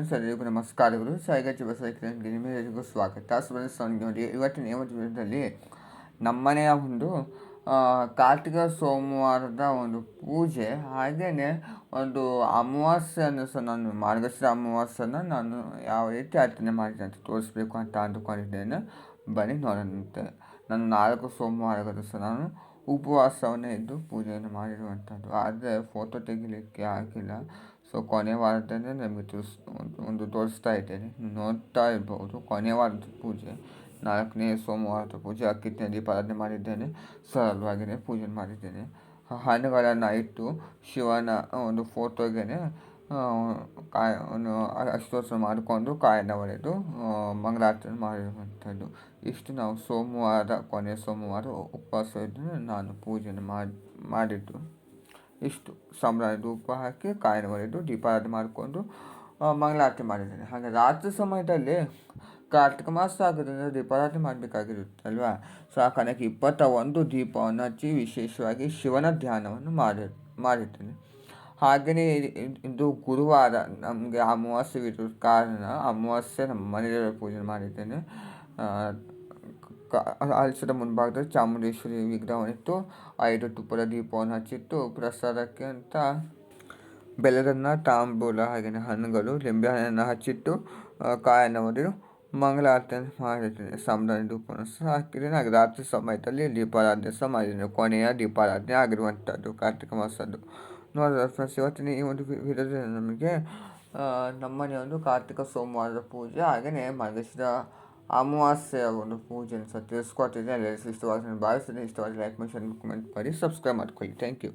Friends ಎಲ್ಲರಿಗೂ ನಮಸ್ಕಾರಗಳು ಸಾಯಿಗಚ್ಚಿ ಬಸವಕ್ಕೆ ನಿಮ್ಮೆಲ್ಲರಿಗೂ ಸ್ವಾಗತ ಫ್ರೆಂಡ್ಸ್ ನೋಡಿ ಇವತ್ತಿನ ನೇಮ ದಿನದಲ್ಲಿ ನಮ್ಮನೆಯ ಒಂದು ಕಾರ್ತಿಕ ಸೋಮವಾರದ ಒಂದು ಪೂಜೆ ಹಾಗೆಯೇ ಒಂದು ಅಮಾವಾಸ್ಯೆಯನ್ನು ಸಹ ನಾನು ಮಾರ್ಗಶಿರ ಅಮಾವಾಸ್ಯನ ನಾನು ಯಾವ ರೀತಿ ಆಚರಣೆ ಮಾಡಿದೆ ಅಂತ ತೋರಿಸ್ಬೇಕು ಅಂತ ಅಂದುಕೊಂಡಿದ್ದೇನೆ ಬನ್ನಿ ನೋಡೋಣಂತೆ ನಾನು ನಾಲ್ಕು ಸೋಮವಾರಗಳು ಸಹ ನಾನು ಉಪವಾಸವನ್ನೇ ಇದ್ದು ಪೂಜೆಯನ್ನು ಮಾಡಿರುವಂಥದ್ದು ಆದರೆ ಫೋಟೋ ತೆಗಿಲಿಕ್ಕೆ ಆಗಿಲ್ಲ ಸೊ ಕೊನೆ ವಾರದಲ್ಲೇ ನಿಮಗೆ ತಿಳಿಸ್ ಒಂದು- ತೋರಿಸ್ತಾ ಇದ್ದೇನೆ. ನೋಡ್ತಾ ಇರ್ಬೋದು ಕೊನೆ ವಾರದ ಪೂಜೆ, ನಾಲ್ಕನೇ ಸೋಮವಾರದ ಪೂಜೆ ಅಕ್ಕಿನ ದೀಪಾರಾಧನೆ ಮಾಡಿದ್ದೇನೆ ಸರಳವಾಗಿಯೇ ಪೂಜೆ ಮಾಡಿದ್ದೇನೆ. ಹಣ್ಣುಗಳನ್ನು ಇಟ್ಟು ಶಿವನ ಒಂದು ಫೋಟೋಗೆ ಕಾಯ, ಒಂದು ಅಷ್ಟೋತ್ಸವ ಮಾಡಿಕೊಂಡು ಕಾಯನ್ನು ಒಡೆದು ಮಂಗಳಾರತಿ ಮಾಡಿರುವಂಥದ್ದು. ಇಷ್ಟು ನಾವು ಸೋಮವಾರ ಕೊನೆ ಸೋಮವಾರ ಉಪವಾಸ ಇದ್ದು ನಾನು ಪೂಜೆ ಮಾಡಿ, ಮಾಡಿದ್ದು. ಇಷ್ಟು. ಸಾಂಬ್ರಾಣಿ ಧೂಪ ಹಾಕಿ ಕಾಯಿನ ಒಡೆದು ದೀಪಾರಾಧನೆ ಮಾಡಿಕೊಂಡು ಮಂಗಳಾರತಿ ಮಾಡಿದ್ದಾರೆ. ಹಾಗೆ ರಾತ್ರಿ ಸಮಯದಲ್ಲಿ ಕಾರ್ತಿಕ ಮಾಸ ಆಗೋದ್ರಿಂದ ದೀಪಾರಾಧನೆ ಮಾಡಬೇಕಾಗಿರುತ್ತೆ, ಅಲ್ವಾ? ಸೊ ಆ ಕಾರಣಕ್ಕೆ ಇಪ್ಪತ್ತ ಒಂದು ದೀಪವನ್ನು ಹಚ್ಚಿ ವಿಶೇಷವಾಗಿ ಶಿವನ ಧ್ಯಾನವನ್ನು ಮಾಡಿ, ಮಾಡಿದ್ದೇನೆ. ಹಾಗೆಯೇ ಇದು ಗುರುವಾರ ನಮಗೆ ಅಮಾವಾಸ್ಯೆ ಇರೋ ಕಾರಣ, ಅಮಾವಾಸ್ಯೆ ನಮ್ಮ ಮನೆಯಲ್ಲಿ ಪೂಜೆ ಮಾಡಿದ್ದೇನೆ. ಆ, ಕ- ಅಲಸದ ಮುಂಭಾಗದಲ್ಲಿ ಚಾಮುಂಡೇಶ್ವರಿ ವಿಗ್ರಹವನ್ನಿಟ್ಟು ಐದು ತುಪ್ಪದ ದೀಪವನ್ನು ಹಚ್ಚಿಟ್ಟು ಪ್ರಸಾದಕ್ಕೆ ಅಂತ ಬೆಲ್ಲದನ್ನ ತಾಂಬೂಲ ಹಾಗೆಯೇ ಹಣ್ಣುಗಳು ಲಿಂಬೆ ಹಣ್ಣನ್ನು ಹಚ್ಚಿಟ್ಟು ಕಾಯನ್ನು ಒಡೆದು ಮಂಗಳಾರತಿಯನ್ನು ಮಾಡಿದ್ದೇನೆ ಸಾಂಬ್ರಾಣಿ ಧೂಪವನ್ನು ಸಹ ಹಾಕಿದ್ದೇನೆ. ಹಾಗೆ ರಾತ್ರಿ ಸಮಯದಲ್ಲಿ ದೀಪಾರಾಧನೆ ಸಹ ಮಾಡಿದ್ದೇನೆ. ಕೊನೆಯ ದೀಪಾರಾಧನೆ ಆಗಿರುವಂಥದ್ದು ಕಾರ್ತಿಕ ಮಾಸದ್ದು. ನೋಡಿದ್ರೆ ಫ್ರೆಂಡ್ಸ್ ಇವತ್ತಿನ ಈ ಒಂದು ವಿಧದಲ್ಲಿ ನಮಗೆ ನಮ್ಮನೆಯ ನಮ್ಮನೆ ಒಂದು ಕಾರ್ತಿಕ ಸೋಮವಾರದ ಪೂಜೆ ಹಾಗೆಯೇ ಮಾರ್ಗಶಿರ अमावस्या बोलो पूजन सत्य स्कॉट इलेवन सिक्सटी बाईस सिक्सटी लाइफ मिशन डॉक्यूमेंट पर सब्सक्राइब मत थैंक यू